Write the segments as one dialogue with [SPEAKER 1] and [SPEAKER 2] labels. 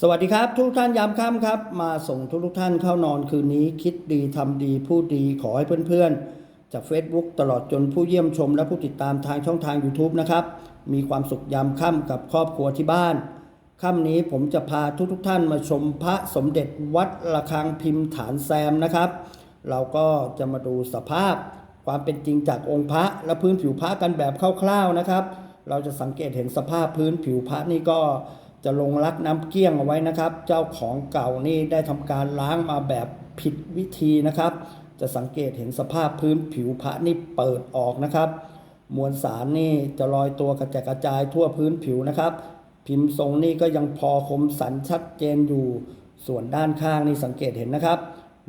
[SPEAKER 1] สวัสดีครับ ทุกท่านยามค่ำครับ มาส่งทุกทุกท่านเข้านอนคืนนี้ คิดดีทำดีพูดดีขอให้เพื่อนๆ จาก Facebook ตลอดจนผู้เยี่ยมชม และผู้ติดตามทางช่องทาง YouTube นะครับ มีความสุขยามค่ำกับครอบครัวที่บ้านค่ำนี้ผมจะพาทุกทุกท่านมาชมพระสมเด็จวัดระฆังพิมพ์ฐานแซมนะครับ เราก็จะมาดูสภาพความเป็นจริงจากองค์พระและพื้นผิวพระกันแบบคร่าวๆนะครับ เราจะสังเกตเห็นสภาพพื้นผิวพระนี่ก็ จะลงรักน้ำเกลี้ยงเอาไว้นะครับ เจ้าของเก่านี่ได้ทำการล้างมาแบบผิดวิธีนะครับ จะสังเกตเห็นสภาพพื้นผิวพระนี่เปิดออกนะครับ มวลสารนี่จะลอยตัวกระจายกระจายทั่วพื้นผิวนะครับ พิมพ์ทรงนี่ก็ยังพอคมสันชัดเจนอยู่ ส่วนด้านข้างนี่สังเกตเห็นนะครับ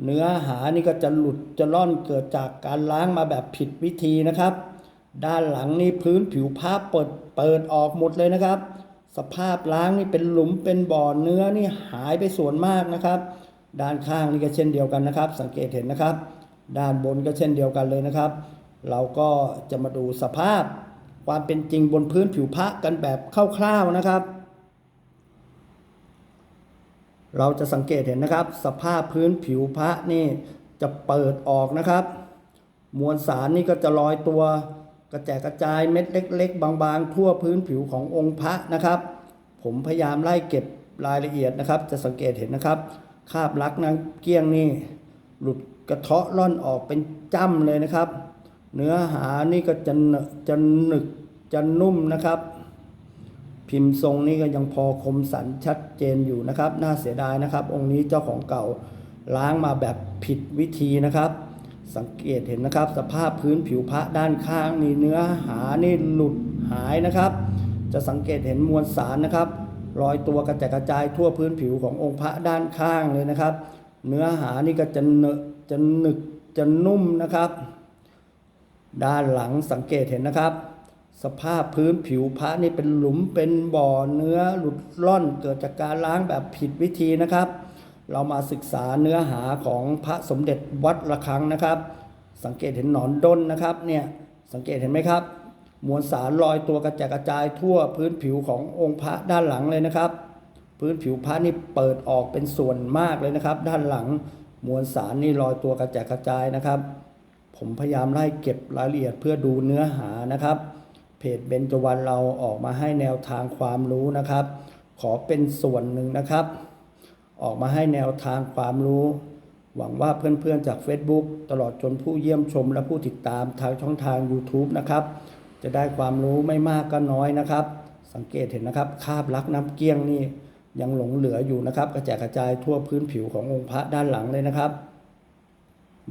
[SPEAKER 1] เนื้อหานี่ก็จะหลุดจะล่อนเกิดจากการล้างมาแบบผิดวิธีนะครับ ด้านหลังนี่พื้นผิวผ้าเปิดเปิดออกหมดเลยนะครับ สภาพล้างนี่เป็นหลุมเป็นบ่อเนื้อนี่หายไปส่วนมากนะครับ ด้านข้างนี่ก็เช่นเดียวกันนะครับ สังเกตเห็นนะครับ ด้านบนก็เช่นเดียวกันเลยนะครับ เราก็จะมาดูสภาพความเป็นจริงบนพื้นผิวพระกันแบบคร่าวๆนะครับ เราจะสังเกตเห็นนะครับ สภาพพื้นผิวพระนี่จะเปิดออกนะครับ มวลสารนี่ก็จะลอยตัวกระแจกกระจายเม็ดเล็ก ๆ บางๆ ทั่วพื้นผิวขององค์พระนะครับ ผมพยายามไล่เก็บรายละเอียดนะครับ จะสังเกตเห็นนะครับ คาบลักน้ำเกี้ยงนี่ หลุดกระเทาะล่อนออกเป็นจ้ำเลยนะครับ เนื้อหานี่ก็จะจะหนึกจะนุ่มนะครับ พิมพ์ทรงนี่ก็ยังพอคมสันชัดเจนอยู่นะครับ น่าเสียดายนะครับ องค์นี้เจ้าของเก่าล้างมาแบบผิดวิธีนะครับ สังเกตเห็นนะครับ สภาพพื้นผิวพระด้านข้างนี่เนื้อหานี่หลุดหายนะครับ จะสังเกตเห็นมวลสารนะครับรอยตัวกระจายกระจายทั่วพื้นผิวขององค์พระด้านข้างเลยนะครับ เนื้อหานี่ก็จะเนจะหนึกจะนุ่มนะครับ ด้านหลังสังเกตเห็นนะครับ สภาพพื้นผิวพระนี่เป็นหลุมเป็นบ่อเนื้อหลุดล่อนเกิดจากการล้างแบบผิดวิธีนะครับ เรามาศึกษาเนื้อหาของพระสมเด็จวัดระฆังนะครับ สังเกตเห็นหนอนด้นนะครับเนี่ยสังเกตเห็นไหมครับ มวลสารลอยตัวกระจายกระจายทั่วพื้นผิวขององค์พระด้านหลังเลยนะครับ พื้นผิวพระนี่เปิดออกเป็นส่วนมากเลยนะครับ ด้านหลังมวลสารนี่ลอยตัวกระจายกระจายนะครับ ผมพยายามไล่เก็บรายละเอียดเพื่อดูเนื้อหานะครับ เพจเบญจวรรณเราออกมาให้แนวทางความรู้นะครับ ขอเป็นส่วนหนึ่งนะครับ ออกมาให้แนวทางความรู้หวังว่าเพื่อนๆจาก Facebook ตลอดจนผู้เยี่ยมชมและผู้ติดตามทางช่องทาง YouTube นะครับ จะได้ความรู้ไม่มากก็น้อยนะครับ สังเกตเห็นนะครับคาบลักน้ำเกี้ยงนี่ยังหลงเหลืออยู่นะครับ กระจายกระจายทั่วพื้นผิวขององค์พระด้านหลังเลยนะครับ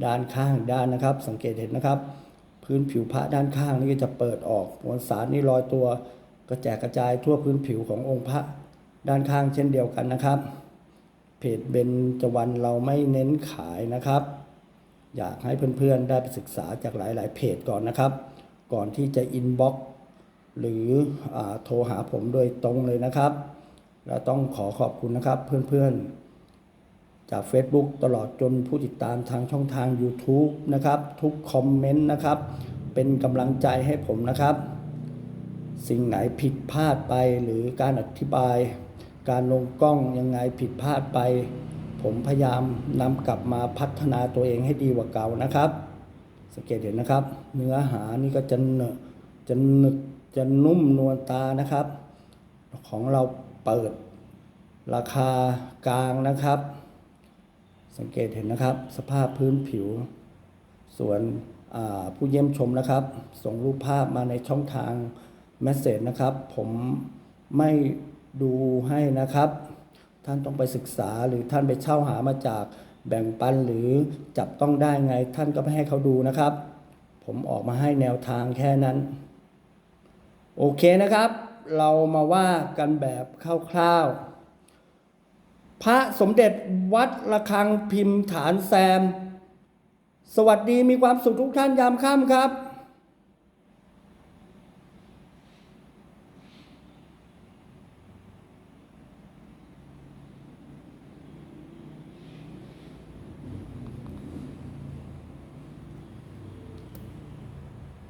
[SPEAKER 1] ด้านข้างด้านนะครับ สังเกตเห็นนะครับ พื้นผิวพระด้านข้างนี่จะเปิดออกมวลสารนี่ลอยตัวกระแจกกระจายทั่วพื้นผิวขององค์พระด้านข้างเช่นเดียวกันนะครับ เพจเบนจวรรณเราไม่เน้นขายนะครับ อยากให้เพื่อนๆได้ไปศึกษาจากหลายๆ เพจก่อนนะครับ ก่อนที่จะอินบ็อกหรืออโทรหาผมโดยตรงเลยนะครับ และต้องขอขอบคุณนะครับเพื่อนๆ จาก Facebook ตลอดจนผู้ติดตามทางช่องทาง YouTube นะครับ ทุกคอมเมนต์นะครับ เป็นกำลังใจให้ผมนะครับ สิ่งไหนผิดพลาดไปหรือการอธิบาย การลงกล้องยังไงผิดพลาดไป ผมพยายามนำกลับมาพัฒนาตัวเองให้ดีกว่าเก่านะครับ สังเกตเห็นนะครับ เนื้อหานี่ก็จะเนอจะหนึกจะนุ่มนวลตานะครับ ของเราเปิดราคากลางนะครับ สังเกตเห็นนะครับ สภาพพื้นผิว ส่วนผู้เยี่ยมชมนะครับ ส่งรูปภาพมาในช่องทางแมสเซจนะครับ ผมไม่ดูให้นะครับ ท่านต้องไปศึกษาหรือท่านไปเช่าหามาจาก แบ่งปันหรือจับต้องได้ไงท่านก็ไม่ให้เขาดูนะครับ ผมออกมาให้แนวทางแค่นั้น โอเคนะครับ เรามาว่ากันแบบคร่าวๆพระสมเด็จวัดระฆังพิมพ์ฐานแซม สวัสดีมีความสุขทุกท่านยามค่ำครับ